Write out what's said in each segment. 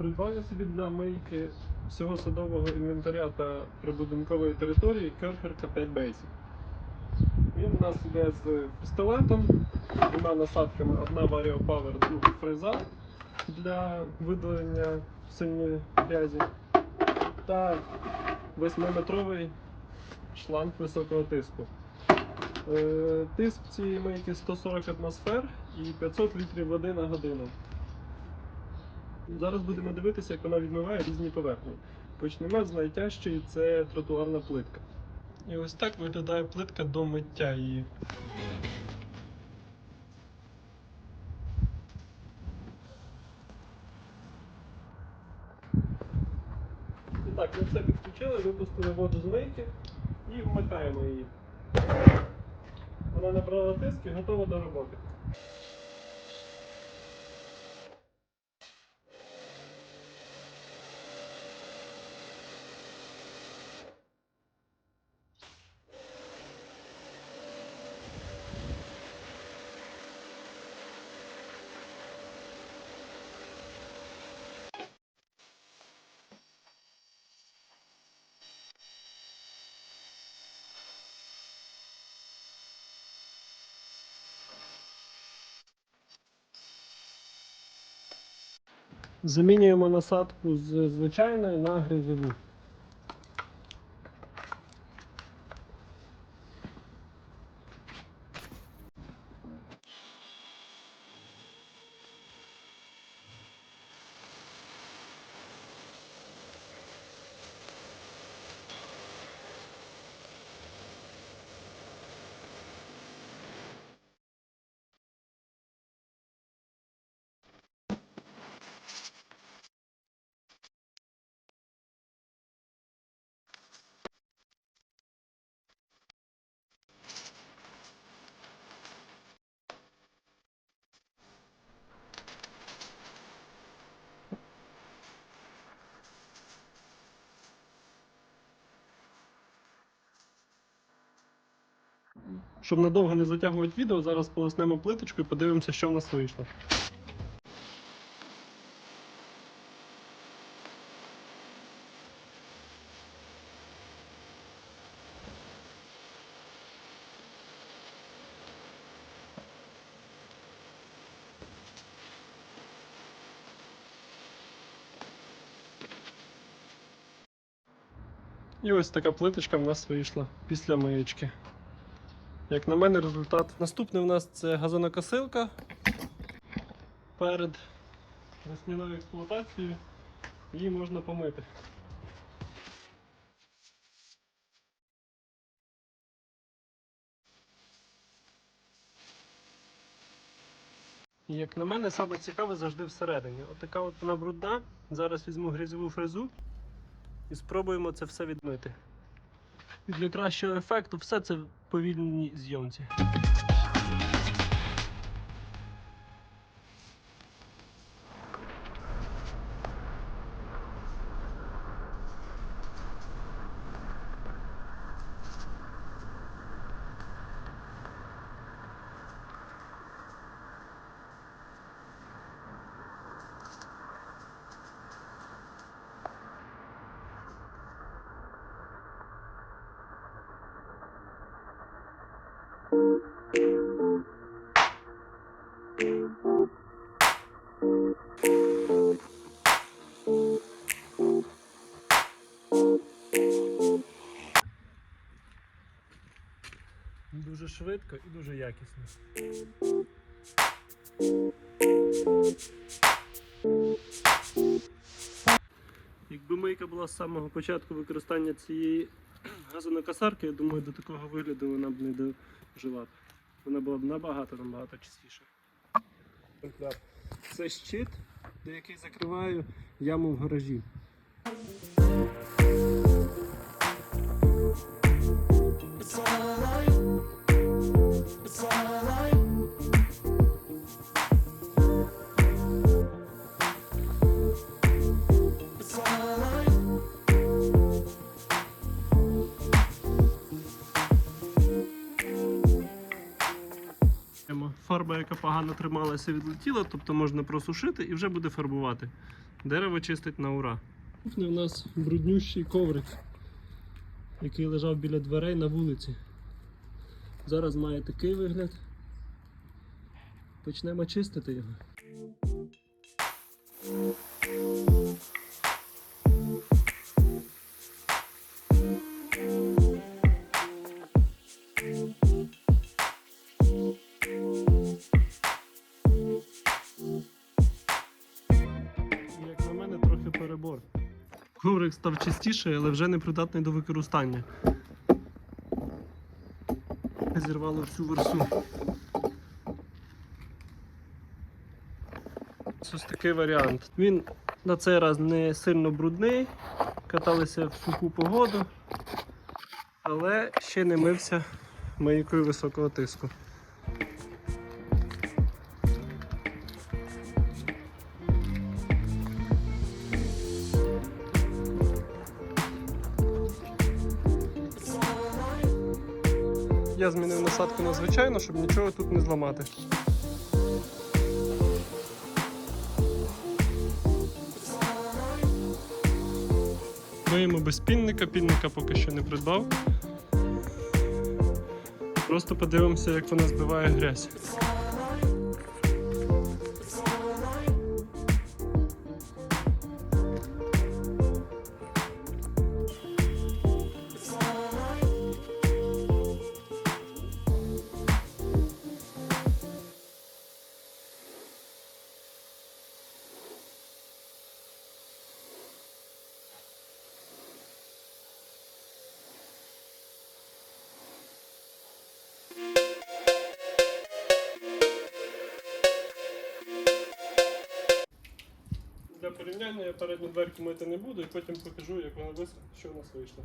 Придбав я собі для мийки всього садового інвентаря та прибудинкової території Керхер K5 Basic. Він у нас йде з пістолетом, двома насадками, одна Vario Power, друга фреза для видалення сильної грязі та 8-метровий шланг високого тиску. Е, Тиск цієї мийки 140 атмосфер і 500 літрів води на годину. Зараз будемо дивитися, як вона відмиває різні поверхні. Почнемо з найтяжчої це тротуарна плитка. І ось так виглядає плитка до миття її. І так, ми все підключили, випустили воду з мийки і вмикаємо її. Вона набрала тиск і готова до роботи. Замінюємо насадку з звичайної на грязьову. Щоб надовго не затягувати відео, зараз полоснемо плиточку і подивимося, що в нас вийшло. І ось така плиточка в нас вийшла після миєчки. Як на мене, результат. Наступний у нас це газонокосилка. Перед весняною експлуатацією її можна помити. Як на мене, саме цікаве завжди всередині. Отака от вона брудна. Зараз візьму грязьову фрезу і спробуємо це все відмити. І для кращого ефекту все це повільній зйомці. Дуже швидко і дуже якісно. Якби мийка була з самого початку використання цієї газонокосарки, я думаю, до такого вигляду вона б не дожила. Вона була б набагато набагато чистіша. Це щит, до який закриваю яму в гаражі. Фарба, яка погано трималася, відлетіла, тобто можна просушити і вже буде фарбувати. Дерево чистить на ура. Кухня у нас бруднющий коврик, який лежав біля дверей на вулиці. Зараз має такий вигляд. Почнемо чистити його. Перебор. Коврик став чистіший, але вже не придатний до використання. Зірвало всю версу. Ось такий варіант. Він на цей раз не сильно брудний, каталися в суху погоду, але ще не мився мийкою високого тиску. Я змінив насадку на звичайну, щоб нічого тут не зламати. Миємо без пінника, пінника поки що не придбав. Просто подивимося, як вона збиває грязь. Для порівняння я передню дверку мити не буду і потім покажу, як вона висохне, що у нас вийшло.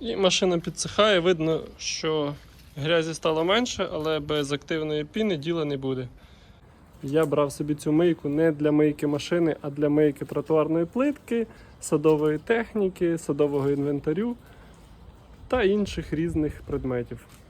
І машина підсихає, видно, що грязі стало менше, але без активної піни діла не буде. Я брав собі цю мийку не для мийки машини, а для мийки тротуарної плитки, садової техніки, садового інвентарю та інших різних предметів.